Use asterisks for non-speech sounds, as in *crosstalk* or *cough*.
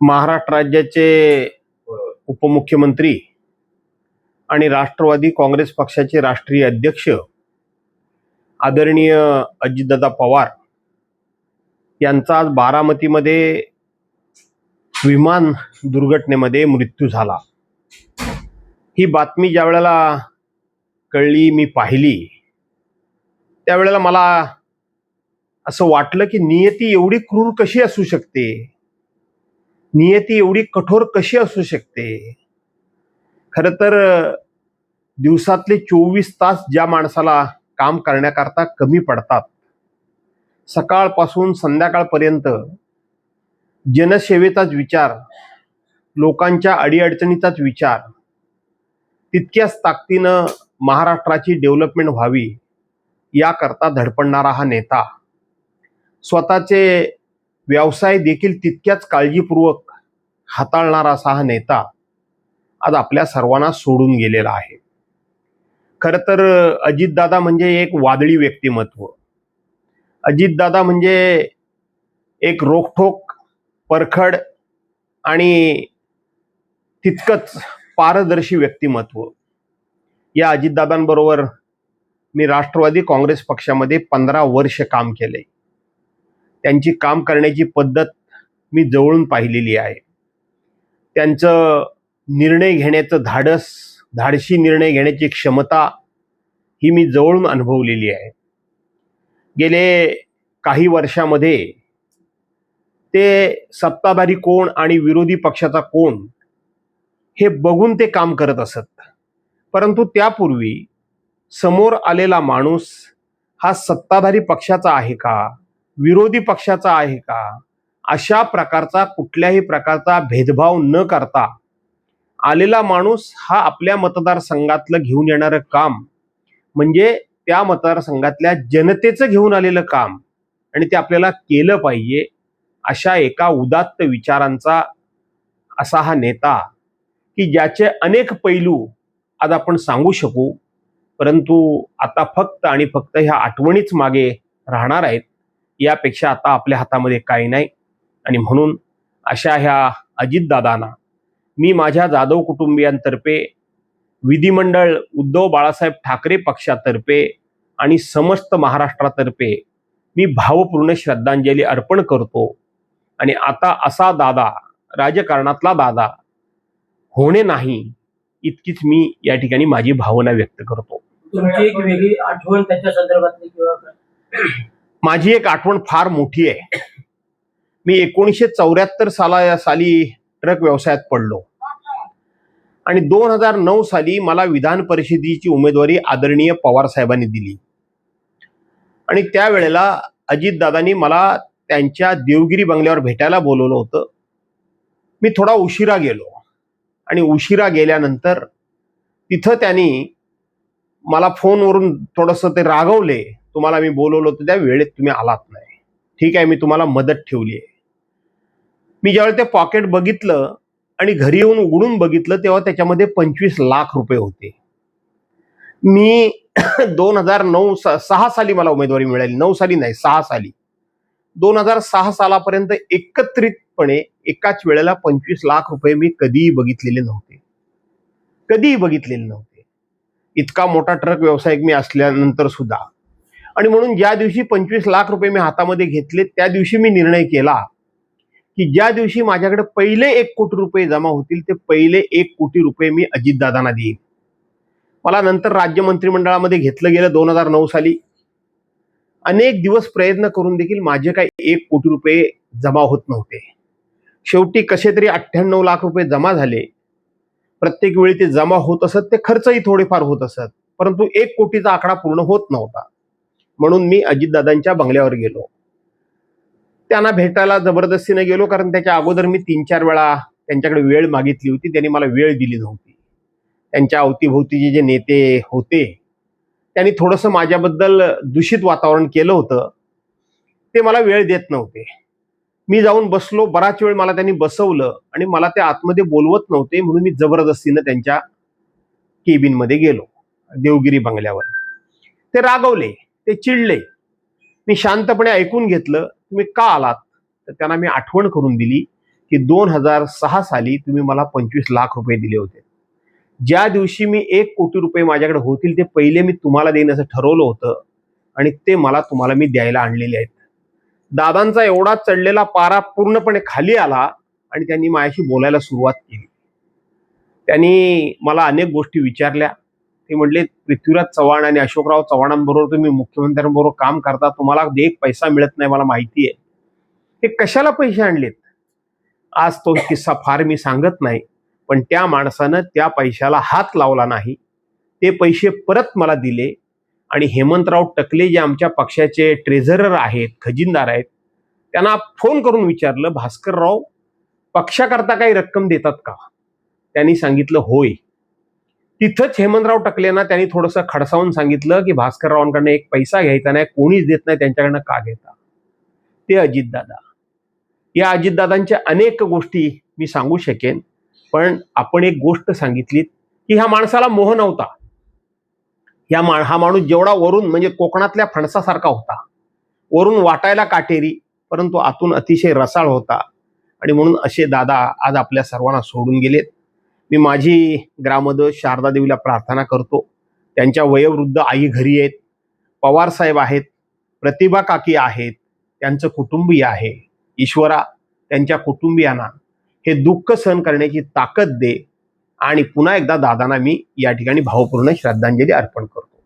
महाराष्ट्र राज्याचे उपमुख्यमंत्री आणि राष्ट्रवादी काँग्रेस पक्षाचे राष्ट्रीय अध्यक्ष आदरणीय अजितदादा पवार यांचा आज बारामतीमध्ये विमान दुर्घटनेमध्ये मृत्यू झाला. ही बातमी ज्या वेळेला कळली मी पाहिली त्यावेळेला मला असं वाटलं की नियती एवढी क्रूर कशी असू शकते? नियती एवढी कठोर कशी असू शकते? खरं तर दिवसातले चोवीस तास ज्या माणसाला काम करण्याकरता कमी पडतात सकाळपासून संध्याकाळपर्यंत जनसेवेचाच विचार लोकांच्या अडीअडचणीचाच विचार तितक्याच ताकदीनं महाराष्ट्राची डेव्हलपमेंट व्हावी याकरता धडपडणारा हा नेता स्वतःचे व्यवसाय देखील तितक्याच काळजीपूर्वक हाताळणारा असा हा नेता आज आपल्या सर्वांना सोडून गेलेला आहे. खरं तर अजितदादा म्हणजे एक वादळी व्यक्तिमत्व. अजितदादा म्हणजे एक रोखठोक परखड आणि तितकंच पारदर्शी व्यक्तिमत्व. या अजितदादांबरोबर मी राष्ट्रवादी काँग्रेस पक्षामध्ये पंधरा वर्ष काम केले. त्यांची काम करण्याची पद्धत मी जवळून पाहिलेली आहे. त्यांचं निर्णय घेण्याचं धाडस धाडशी निर्णय घेण्याची क्षमता ही मी जवळून अनुभवलेली आहे. गेले काही वर्षामध्ये ते सत्ताधारी कोण आणि विरोधी पक्षाचा कोण हे बघून ते काम करत असत. परंतु त्यापूर्वी समोर आलेला माणूस हा सत्ताधारी पक्षाचा आहे का? विरोधी पक्षाचा आहे का? अशा प्रकारचा कुठल्याही प्रकारचा भेदभाव न करता आलेला माणूस हा आपल्या मतदारसंघातलं घेऊन येणारं काम म्हणजे त्या मतदारसंघातल्या जनतेचं घेऊन आलेलं काम आणि ते आपल्याला केलं पाहिजे अशा एका उदात्त विचारांचा असा हा नेता की ज्याचे अनेक पैलू आज आपण सांगू शकू परंतु आता फक्त आणि फक्त ह्या आठवणीच मागे राहणार आहेत. यापेक्षा आता आपल्या हातामध्ये काही नाही. आणि म्हणून अशा ह्या अजितदादांना मी माझ्या जाधव कुटुंबियांतर्फे विधिमंडळ उद्धव बाळासाहेब ठाकरे पक्षातर्फे आणि समस्त महाराष्ट्रातर्फे मी भावपूर्ण श्रद्धांजली अर्पण करतो. आणि आता असा दादा राजकारणातला दादा होणे नाही इतकीच मी या ठिकाणी माझी भावना व्यक्त करतो. तुमची एक वेगळी आठवण त्याच्या संदर्भातली किंवा माझी एक आठवण फार मोठी आहे. मी एकोणीसशे चौऱ्याहत्तर साला या साली ट्रक व्यवसायात पडलो. आणि दोन हजार नऊ साली मला विधान परिषदेची उमेदवारी आदरणीय पवार साहेबांनी दिली. आणि त्यावेळेला अजितदादांनी मला त्यांच्या देवगिरी बंगल्यावर भेटायला बोलवलं होतं. मी थोडा उशिरा गेलो. आणि उशिरा गेल्यानंतर तिथं त्यांनी मला फोनवरून थोडंसं ते रागवले. तुम्हाला मी बोलवलं होतं त्या वेळेत तुम्ही आलात नाही. ठीक आहे मी तुम्हाला मदत ठेवली आहे. मी ज्यावेळी ते पॉकेट बघितलं आणि घरी येऊन उघडून बघितलं तेव्हा त्याच्यामध्ये पंचवीस लाख रुपये होते. मी *coughs* दोन हजार नऊ सहा साली मला उमेदवारी मिळाली. नऊ साली नाही सहा साली. दोन हजार सहा सालापर्यंत एकत्रितपणे एकाच वेळेला पंचवीस लाख रुपये मी कधीही बघितलेले नव्हते. कधीही बघितलेले नव्हते. इतका मोठा ट्रक व्यावसायिक मी असल्यानंतर सुद्धा. आणि म्हणून ज्या दिवशी पंचवीस लाख रुपये मी हातामध्ये घेतले त्या दिवशी मी निर्णय केला की ज्या दिवशी माझ्याकडे पहिले एक कोटी रुपये जमा होतील ते पहिले एक कोटी रुपये मी अजितदादांना देईन. मला नंतर राज्य मंत्रिमंडळामध्ये घेतलं गेलं दोन हजार नऊ साली. अनेक दिवस प्रयत्न करून देखील माझे काही एक कोटी रुपये जमा होत नव्हते. शेवटी कसे तरी अठ्ठ्याण्णव लाख रुपये जमा झाले. प्रत्येक वेळी ते जमा होत असत ते खर्चही थोडेफार होत असत परंतु एक कोटीचा आकडा पूर्ण होत नव्हता. म्हणून मी अजितदादांच्या बंगल्यावर गेलो. त्यांना भेटायला जबरदस्तीने गेलो कारण त्याच्या अगोदर मी तीन चार वेळा त्यांच्याकडे वेळ मागितली होती. त्यांनी मला वेळ दिली नव्हती. त्यांच्या अवतीभोवतीचे जे नेते होते त्यांनी थोडंसं माझ्याबद्दल दूषित वातावरण केलं होतं. ते मला वेळ देत नव्हते. मी जाऊन बसलो बराच वेळ मला त्यांनी बसवलं आणि मला ते आतमध्ये बोलवत नव्हते म्हणून मी जबरदस्तीनं त्यांच्या केबिनमध्ये गेलो देवगिरी बंगल्यावर. ते रागवले. ते चिडले. मी शांतपणे ऐकून घेतलं तुम्ही का आलात? तर त्यांना मी आठवण करून दिली की दोन हजार सहा साली तुम्ही मला पंचवीस लाख रुपये दिले होते. ज्या दिवशी मी एक कोटी रुपये माझ्याकडे होतील ते पहिले मी तुम्हाला देईन असं ठरवलं होतं आणि ते मला तुम्हाला मी द्यायला आणलेले आहेत. दादांचा एवढा चढलेला पारा पूर्णपणे खाली आला आणि त्यांनी माझ्याशी बोलायला सुरुवात केली. त्यांनी मला अनेक गोष्टी विचारल्या. ते म्हणले पृथ्वीराज चव्हाण आणि अशोकराव चव्हाणांबरोबर तुम्ही मुख्यमंत्र्यांबरोबर काम करता तुम्हाला एक पैसा मिळत नाही मला माहिती आहे. हे कशाला पैसे आणलेत? आज तो किस्सा फार मी सांगत नाही पण त्या माणसानं त्या पैशाला हात लावला नाही. ते पैसे परत मला दिले आणि हेमंतराव टकले जे आमच्या पक्षाचे ट्रेझरर आहेत खजिनदार आहेत त्यांना फोन करून विचारलं भास्करराव पक्षाकरता काही रक्कम देतात का? त्यांनी सांगितलं होय. तिथंच हेमंतराव टकलेंना त्यांनी थोडंसं खडसावून सांगितलं की भास्कररावांकडनं एक पैसा घ्यायचा नाही कोणीच देत नाही त्यांच्याकडनं का घेता? ते अजितदादा. या अजितदादांच्या अनेक गोष्टी मी सांगू शकेन पण आपण एक गोष्ट सांगितलीत की ह्या माणसाला मोह नव्हता. या मा हा माणूस जेवढा वरून म्हणजे कोकणातल्या फणसासारखा होता. वरून वाटायला काटेरी परंतु आतून अतिशय रसाळ होता. आणि म्हणून असे दादा आज आपल्या सर्वांना सोडून गेलेत. मी माझी ग्रामद शारदा देवीला प्रार्थना करतो. त्यांच्या वयोवृद्ध आई घरी आहेत. पवार साहेब आहेत. प्रतिभा काकी आहेत. त्यांचं कुटुंबीय आहे. ईश्वरा त्यांच्या कुटुंबियांना हे दुःख सहन करण्याची ताकद दे आणि पुन्हा एकदा दादांना मी या ठिकाणी भावपूर्ण श्रद्धांजली अर्पण करतो.